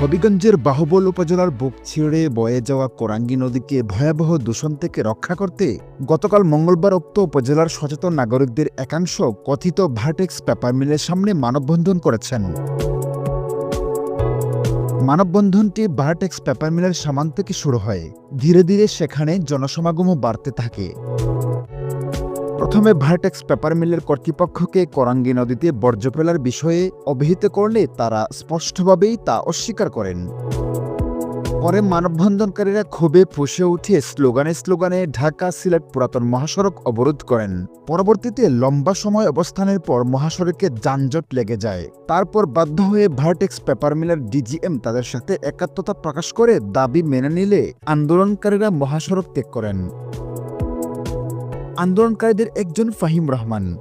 হবিগঞ্জের বাহুবল উপজেলার বুক ছিঁড়ে বয়ে যাওয়া কোরাঙ্গি নদীকে ভয়াবহ দূষণ থেকে রক্ষা করতে গতকাল মঙ্গলবার উক্ত উপজেলার সচেতন নাগরিকদের একাংশ কথিত ভার্টেক্স পেপার মিলের সামনে মানববন্ধন করেছেন। মানববন্ধনটি ভার্টেক্স পেপার মিলের সামান থেকে শুরু হয়? ধীরে ধীরে সেখানে জনসমাগমও বাড়তে থাকে। প্রথমে ভার্টেক্স পেপার মিলের কর্তৃপক্ষকে কোরাঙ্গি নদীতে বর্জ্য ফেলার বিষয়ে অবহিত করলে তারা স্পষ্টভাবেই তা অস্বীকার করেন। পরে মানববন্ধনকারীরা ক্ষোভে ফুসে উঠে স্লোগানে স্লোগানে ঢাকা সিলেট পুরাতন মহাসড়ক অবরোধ করেন। পরবর্তীতে লম্বা সময় অবস্থানের পর মহাসড়কে যানজট লেগে যায়। তারপর বাধ্য হয়ে ভার্টেক্স পেপার মিলের ডিজিএম তাদের সাথে একাত্মতা প্রকাশ করে দাবি মেনে নিলে আন্দোলনকারীরা মহাসড়ক ত্যাগ করেন। আন্দোলনকারীদের একজন ফাহিম রহমান।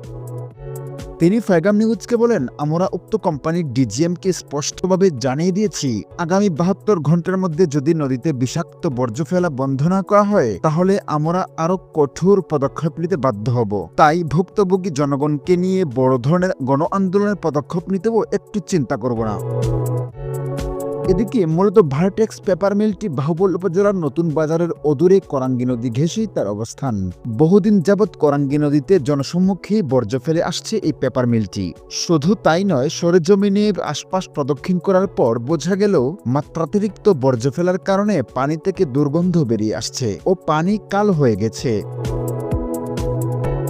তিনি ফাইগাম নিউজকে বলেন, আমরা উক্ত কোম্পানির ডিজিএমকে স্পষ্টভাবে জানিয়ে দিয়েছি, আগামী বাহাত্তর ঘণ্টার মধ্যে যদি নদীতে বিষাক্ত বর্জ্য ফেলা বন্ধ না করা হয়, তাহলে আমরা আরও কঠোর পদক্ষেপ নিতে বাধ্য হব। তাই ভুক্তভোগী জনগণকে নিয়ে বড় ধরনের গণ আন্দোলনের পদক্ষেপ নিতেও একটু চিন্তা করব না। এদিকে মূলত ভার্টেক্স পেপার মিলটি বাহুবল উপজেলার নতুন বাজারের অদূরে করাঙ্গি নদী ঘেঁষেই তার অবস্থান। বহুদিন যাবৎ করাঙ্গি নদীতে জনসম্মুখে বর্জ্য ফেলে আসছে এই পেপার মিলটি। শুধু তাই নয় সরেজমিনের আশপাশ প্রদক্ষিণ করার পর বোঝা গেল, মাত্রাতিরিক্ত বর্জ্য ফেলার কারণে পানি থেকে দুর্গন্ধ বেরিয়ে আসছে ও পানি কাল হয়ে গেছে।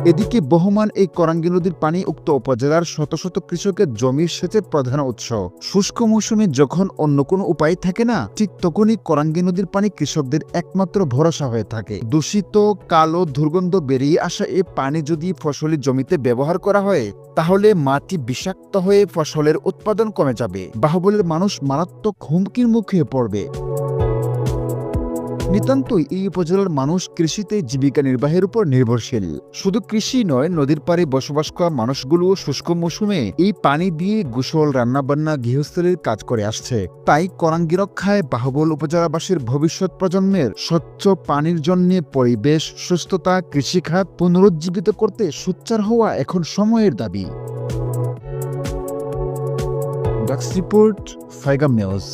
এদিকে বহমান এই করাঙ্গি নদীর পানি উক্ত উপজেলার শত শত কৃষকের জমির সেচের প্রধান উৎস। শুষ্ক মৌসুমে যখন অন্য কোনো উপায় থাকে না, ঠিক তখনই করাঙ্গি নদীর পানি কৃষকদের একমাত্র ভরসা হয়ে থাকে। দূষিত, কালো, দুর্গন্ধ বেরিয়ে আসা এই পানি যদি ফসলি জমিতে ব্যবহার করা হয়, তাহলে মাটি বিষাক্ত হয়ে ফসলের উৎপাদন কমে যাবে। বাহুবলের মানুষ মারাত্মক হুমকির মুখে পড়বে। নিতান্তই এই উপজেলার মানুষ কৃষিতে জীবিকা নির্বাহের উপর নির্ভরশীল। শুধু কৃষি নয়, নদীর পাড়ে বসবাস করা মানুষগুলো শুষ্ক মৌসুমে এই পানি দিয়ে গোসল, রান্নাবান্না, গৃহস্থলীর কাজ করে আসছে। তাই করাঙ্গি রক্ষায় বাহুবল উপজেলাবাসীর ভবিষ্যৎ প্রজন্মের স্বচ্ছ পানির জন্য পরিবেশ, সুস্থতা, কৃষিখাত পুনরুজ্জীবিত করতে সোচ্চার হওয়া এখন সময়ের দাবি। Docs report news.